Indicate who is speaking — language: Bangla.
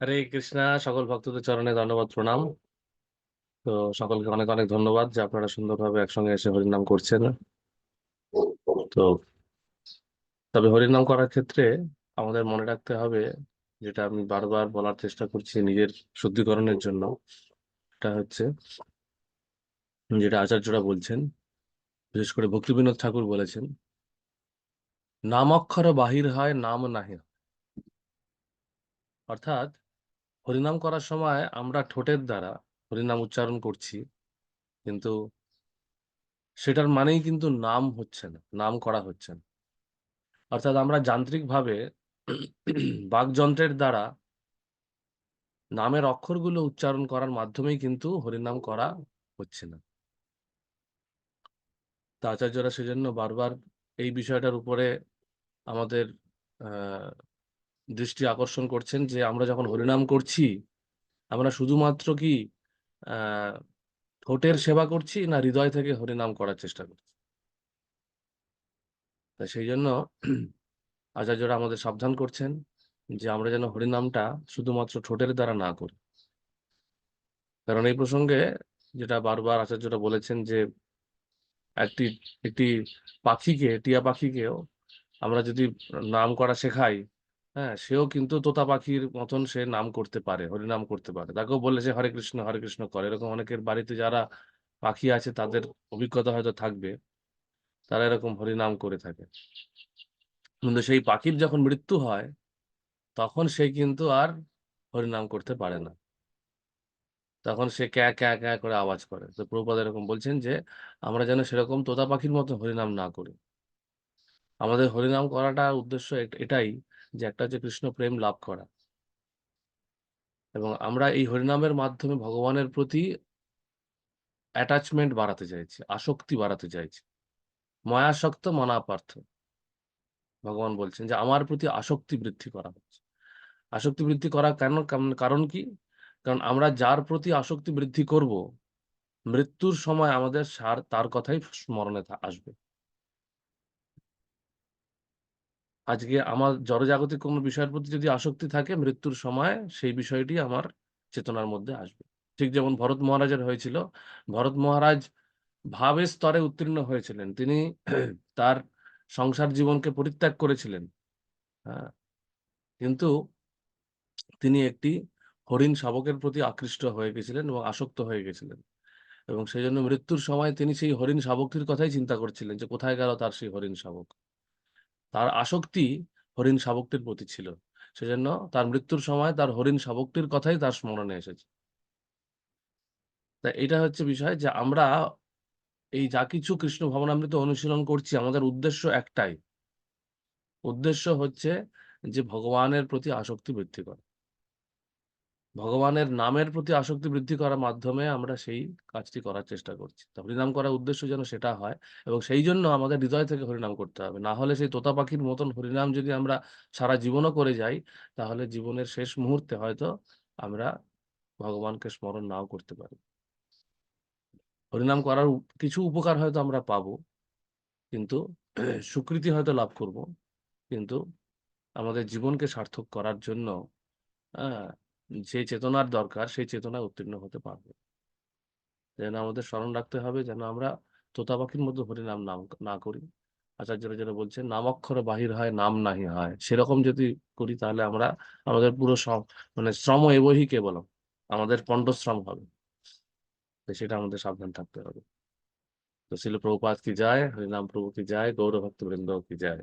Speaker 1: হরে কৃষ্ণা, সকল ভক্তদের চরণে ধন্যবাদ, প্রণাম। তো সকলকে অনেক অনেক ধন্যবাদ যে আপনারা সুন্দরভাবে একসঙ্গে এসে হরিনাম করছেন। তো তবে হরিনাম করার ক্ষেত্রে আমাদের মনে রাখতে হবে, যেটা আমি বারবার বলার চেষ্টা করছি নিজের শুদ্ধিকরণের জন্য এটা হচ্ছে যেটা আচার্যরা বলছেন, বিশেষ করে ভক্তিবিনোদ ঠাকুর বলেছেন নাম অক্ষর বাহির হয়, নাম নাহি অর্থাৎ হরিনাম করার সময় আমরা ঠোঁটের দ্বারা হরিনাম উচ্চারণ করছি, কিন্তু সেটার মানেই কিন্তু নাম হচ্ছে না, নাম করা হচ্ছে না। অর্থাৎ আমরা যান্ত্রিকভাবে বাকযন্ত্রের দ্বারা নামের অক্ষরগুলো উচ্চারণ করার মাধ্যমেই কিন্তু হরিনাম করা হচ্ছে না। তা আচার্যরা সেজন্য বারবার এই বিষয়টার উপরে আমাদের দৃষ্টি আকর্ষণ করছেন যে আমরা যখন হরিনাম করছি, আমরা শুধুমাত্র কি ঠোঁটের সেবা করছি না হৃদয় থেকে হরিনাম করার চেষ্টা করছি? তা সেই জন্য আচার্যরা আমাদের সাবধান করছেন যে আমরা যেন হরিনামটা শুধুমাত্র ঠোঁটের দ্বারা না করি। কারণ এই প্রসঙ্গে যেটা বারবার আচার্যরা বলেছেন যে একটি একটি পাখিকে, টিয়া পাখিকেও আমরা যদি নাম করা শেখাই হ্যাঁ সেও কিন্তু তোতা পাখির মতন সে নাম করতে পারে হরিনাম করতে পারে। তাকেও বললে সে হরে কৃষ্ণ হরে কৃষ্ণ করে। এরকম অনেকের বাড়িতে যারা পাখি আছে তাদের অভিজ্ঞতা হয়তো থাকবে। তারা এরকম হরিনাম করে থাকে। কিন্তু সেই পাখির যখন মৃত্যু হয় তখন সে কিন্তু আর হরিনাম করতে পারে না। তখন সে ক্যা ক্যা ক্যা করে আওয়াজ করে। তো প্রভুপাদ এরকম বলছেন যে আমরা যেন সেরকম তোতা পাখির মতো হরিনাম না করি। আমাদের হরিনাম করাটা উদ্দেশ্য এট- এটাই যে একটা হচ্ছে কৃষ্ণ প্রেম লাভ করা। এবং আমরা এই হরিনামের মাধ্যমে ভগবানের প্রতি অ্যাটাচমেন্ট বাড়াতে চাইছি, আসক্তি বাড়াতে চাইছি। ময়াসক্ত মনাপার্থ। ভগবান বলছেন যে আমার প্রতি আসক্তি বৃদ্ধি করা হচ্ছে। আসক্তি বৃদ্ধি করা কেন? কারণ কি? কারণ আমরা যার প্রতি আসক্তি বৃদ্ধি করব, মৃত্যুর সময় আমাদের সার, তার কথাই স্মরণে আসবে। আজকে আমার জড়জাগতিক কোনো বিষয়ের প্রতি যদি আসক্তি থাকে মৃত্যুর সময়, সেই বিষয়টি আমার চেতনার মধ্যে আসবে। ঠিক যেমন ভরত মহারাজের হয়েছিল। ভরত মহারাজ ভাবের স্তরে উত্তীর্ণ হয়েছিলেন। তিনি তার সংসার জীবনকে পরিত্যাগ করেছিলেন। হ্যাঁ। কিন্তু তিনি একটি হরিণ শাবকের প্রতি আকৃষ্ট হয়ে গেছিলেন এবং আসক্ত হয়ে গেছিলেন। এবং সেই জন্য মৃত্যুর সময় তিনি সেই হরিণ শাবকটির কথাই চিন্তা করছিলেন যে কোথায় গেল তার সেই হরিণ শাবক? তার আসক্তি হরিণ শাবকটির প্রতি ছিল। সেজন্য তার মৃত্যুর সময় তার হরিণ শাবকটির কথাই তার স্মরণে এসেছে। তা এটা হচ্ছে বিষয় যে আমরা এই যা কিছু কৃষ্ণ ভবনামৃত অনুশীলন করছি, আমাদের উদ্দেশ্য একটাই। উদ্দেশ্য হচ্ছে যে ভগবানের প্রতি আসক্তি বৃদ্ধি করা। ভগবানের নামের প্রতি আসক্তি বৃদ্ধি করার মাধ্যমে আমরা সেই কাজটি করার চেষ্টা করছি। হরিনাম করার উদ্দেশ্য যেন সেটা হয় এবং সেই জন্য আমাদের হৃদয় থেকে হরিনাম করতে হবে। না হলে সেই তোতা পাখির মতন হরিনাম যদি আমরা সারা জীবনও করে যাই, তাহলে জীবনের শেষ মুহূর্তে হয়তো আমরা ভগবানকে স্মরণ নাও করতে পারি। হরিনাম করার কিছু উপকার হয়তো আমরা পাবো, কিন্তু স্বীকৃতি হয়তো লাভ করব। কিন্তু আমাদের জীবনকে সার্থক করার জন্য যে চেতনার দরকার, সেই চেতনায় উত্তীর্ণ হতে পারবে। যেন আমাদের স্মরণ রাখতে হবে, যেন আমরা তোতা পাখির মতো হরিনাম নাম না করি। আচার্যরা যেন বলছেন, নাম অক্ষর বাহির হয়, নাম নাহি হয়। সেরকম যদি করি, তাহলে আমরা আমাদের পুরো মানে শ্রম এবহি কেবলম, আমাদের পণ্ডশ্রম হবে। সেটা আমাদের সাবধান থাকতে হবে। তো শিল প্রভুপাত কি যায়, হরিনাম প্রভু কি যায় গৌর ভক্ত বৃন্দ কি যায়।